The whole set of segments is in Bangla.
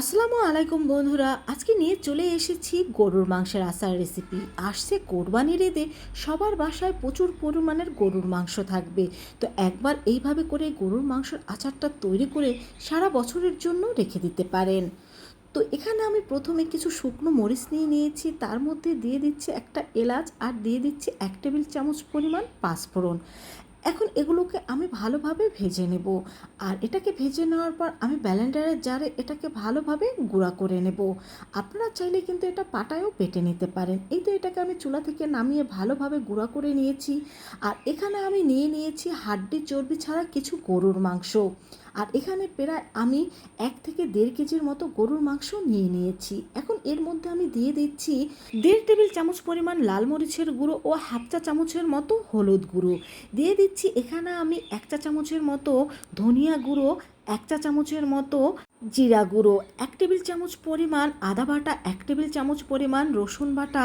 আসসালামু আলাইকুম বন্ধুরা, আজকে নিয়ে চলে এসেছি গরুর মাংসের আচার রেসিপি আসছে কোরবানির ঈদে, সবার বাসায় প্রচুর পরিমাণের গরুর মাংস থাকবে। তো একবার এইভাবে করে গরুর মাংসের আচারটা তৈরি করে সারা বছরের জন্য রেখে দিতে পারেন। তো এখানে আমি প্রথমে কিছু শুকনো মরিচ নিয়ে নিয়েছি, তার মধ্যে দিয়ে দিচ্ছি একটা এলাচ আর দিয়ে দিচ্ছি এক টেবিল চামচ পরিমাণ পাঁচফোড়ন। এখন এগুলোকে আমি ভালোভাবে ভেজে নেব। আর এটাকে ভেজে নেওয়ার পর আমি ব্যালেন্ডারের জারে এটাকে ভালোভাবে গুঁড়া করে নেব। আপনারা চাইলে কিন্তু এটা পাটায়ও পেটে নিতে পারেন। এই তো এটাকে আমি চুলা থেকে নামিয়ে ভালোভাবে গুঁড়া করে নিয়েছি। আর এখানে আমি নিয়ে নিয়েছি হাড্ডি চর্বি ছাড়া কিছু গরুর মাংস। আর এখানে প্রায় আমি এক থেকে দেড় কেজির মতো গরুর মাংস নিয়ে নিয়েছি। এখন এর মধ্যে আমি দিয়ে দিচ্ছি দেড় টেবিল চামচ পরিমাণ লাল মরিচের গুঁড়ো ও হাফ চা চামচের মতো হলুদ গুঁড়ো। দিয়ে দিচ্ছি এখানে আমি এক চা চামচের মতো ধনিয়া গুঁড়ো, এক চা চামচের মতো জিরা গুঁড়ো, এক টেবিল চামচ পরিমাণ আদা বাটা, এক টেবিল চামচ পরিমাণ রসুন বাটা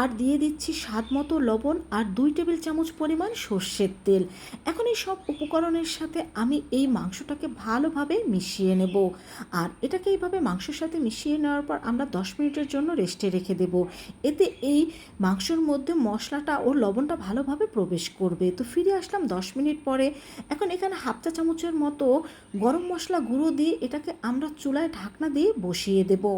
আর দিয়ে দিচ্ছি স্বাদ মতো লবণ আর দুই টেবিল চামচ পরিমাণ সর্ষের তেল। এখন এই সব উপকরণের সাথে আমি এই মাংসটাকে ভালোভাবে মিশিয়ে নেব। আর এটাকে এইভাবে মাংসের সাথে মিশিয়ে নেওয়ার পর আমরা দশ মিনিটের জন্য রেস্টে রেখে দেব। এতে এই মাংসর মধ্যে মশলাটা ও লবণটা ভালোভাবে প্রবেশ করবে। তো ফিরে আসলাম দশ মিনিট পরে। এখন এখানে হাফ চা চামচের মতো গরম মশলা গুঁড়ো দিয়ে এটাকে আমরা চুলায় ঢাকনা দিয়ে বসিয়ে দেবো।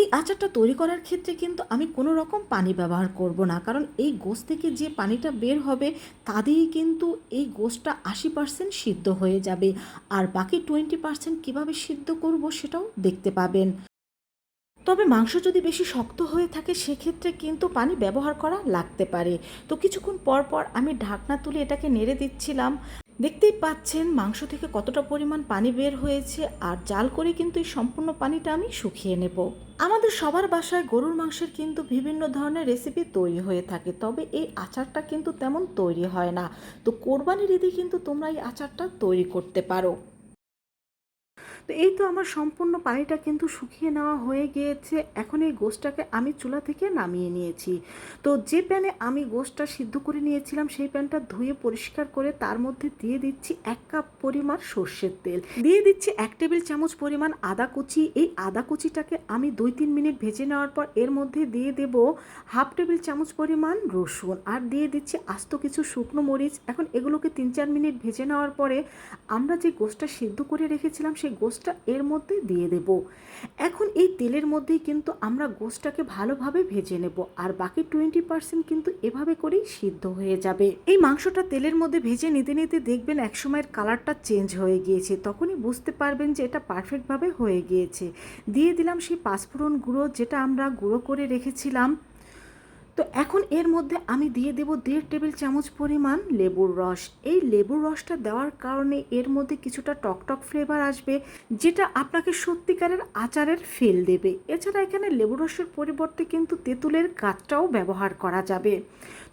এই আচারটা তৈরি করার ক্ষেত্রে কিন্তু আমি কোনো রকম পানি ব্যবহার করব না। কারণ এই গোস থেকে যে পানিটা বের হবে, তা দিয়েই কিন্তু এই গোসটা আশি পার্সেন্ট সিদ্ধ হয়ে যাবে। আর বাকি টোয়েন্টি পার্সেন্ট কীভাবে সিদ্ধ করব সেটাও দেখতে পাবেন। তবে মাংস যদি বেশি শক্ত হয়ে থাকে, সেক্ষেত্রে কিন্তু পানি ব্যবহার করা লাগতে পারে। তো কিছুক্ষণ পর পর আমি ঢাকনা তুলে এটাকে নেড়ে দিচ্ছিলাম। দেখতেই পাচ্ছেন মাংস থেকে কতটা পরিমাণ পানি বের হয়েছে, আর জাল করে কিন্তু এই সম্পূর্ণ পানিটা আমি শুকিয়ে নেব। আমাদের সবার বাসায় গরুর মাংসের কিন্তু বিভিন্ন ধরনের রেসিপি তৈরি হয়ে থাকে, তবে এই আচারটা কিন্তু তেমন তৈরি হয় না। তো কোরবানির ঈদে কিন্তু তোমরা এই আচারটা তৈরি করতে পারো। তো এই তো আমার সম্পূর্ণ পানিটা কিন্তু শুকিয়ে নেওয়া হয়ে গিয়েছে। এখন এই গোশটাকে আমি চুলা থেকে নামিয়ে নিয়েছি। তো যে প্যানে আমি গোশটা সিদ্ধ করে নিয়েছিলাম, সেই প্যানটা ধুয়ে পরিষ্কার করে তার মধ্যে দিয়ে দিচ্ছি এক কাপ পরিমাণ সর্ষের তেল। দিয়ে দিচ্ছি এক টেবিল চামচ পরিমাণ আদা কুচি। এই আদা কুচিটাকে আমি দুই তিন মিনিট ভেজে নেওয়ার পর এর মধ্যে দিয়ে দেব হাফ টেবিল চামচ পরিমাণ রসুন আর দিয়ে দিচ্ছি আস্ত কিছু শুকনো মরিচ। এখন এগুলোকে তিন চার মিনিট ভেজে নেওয়ার পরে আমরা যে গোশটা সিদ্ধ করে রেখেছিলাম, সেই গোশটা এর মধ্যে দিয়ে দেব। এখন এই তেলের মধ্যেই কিন্তু আমরা গোশটাকে ভালোভাবে ভেজে নেব আর বাকি টোয়েন্টি পার্সেন্ট কিন্তু এভাবে করেই সিদ্ধ হয়ে যাবে। এই মাংসটা তেলের মধ্যে ভেজে নিতে নিতে দেখবেন একসময়ের কালারটা চেঞ্জ হয়ে গিয়েছে। তখনই বুঝতে পারবেন যে এটা পারফেক্টভাবে হয়ে গিয়েছে। দিয়ে দিলাম সেই পাঁচফোড়ন গুঁড়ো যেটা আমরা গুঁড়ো করে রেখেছিলাম। তো এখন এর মধ্যে আমি দিয়ে দেব দেড় টেবিল চামচ পরিমাণ লেবুর রস। এই লেবুর রসটা দেওয়ার কারণে এর মধ্যে কিছুটা টকটক ফ্লেভার আসবে, যেটা আপনাকে সত্যিকারের আচারের ফেল দেবে। এছাড়া এখানে লেবুর রসের পরিবর্তে কিন্তু তেঁতুলের গাছটাও ব্যবহার করা যাবে।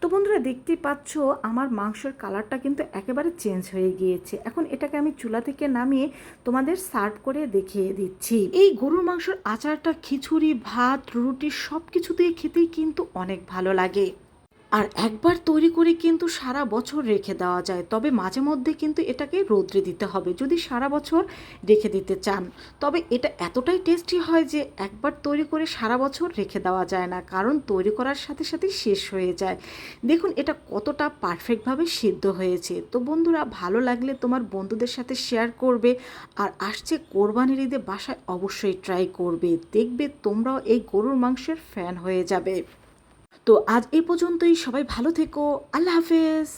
তো বন্ধুরা, দেখতেই পাচ্ছ, আমার মাংসের কালারটা কিন্তু একেবারে চেঞ্জ হয়ে গিয়েছে। এখন এটাকে আমি চুলা থেকে নামিয়ে তোমাদের সার্ভ করে দেখিয়ে দিচ্ছি। এই গরুর মাংসের আচারটা খিচুড়ি, ভাত, রুটি সব কিছু দিয়ে খেতেই কিন্তু অনেক ভালো লাগে। আর একবার তৈরি করে কিন্তু সারা বছর রেখে দেওয়া যায়। তবে মাঝে মধ্যে কিন্তু এটাকে রৌদ্রে দিতে হবে। যদি সারা বছর রেখে দিতে চান, তবে এটা এতটাই টেস্টি হয় যে একবার তৈরি করে সারা বছর রেখে দেওয়া যায় না। কারণ তৈরি করার সাথে সাথে শেষ হয়ে যায়। দেখুন, এটা কতটা পারফেক্টভাবে সিদ্ধ হয়েছে। তো বন্ধুরা, ভালো লাগলে তোমার বন্ধুদের সাথে শেয়ার করবে। আর আসছে কোরবানির ঈদে বাসায় অবশ্যই ট্রাই করবে। দেখবে তোমরাও এই গরুর মাংসের ফ্যান হয়ে যাবে। তো আজ এই পর্যন্তই সবাই ভালো থেকো আল্লাহ হাফেজ।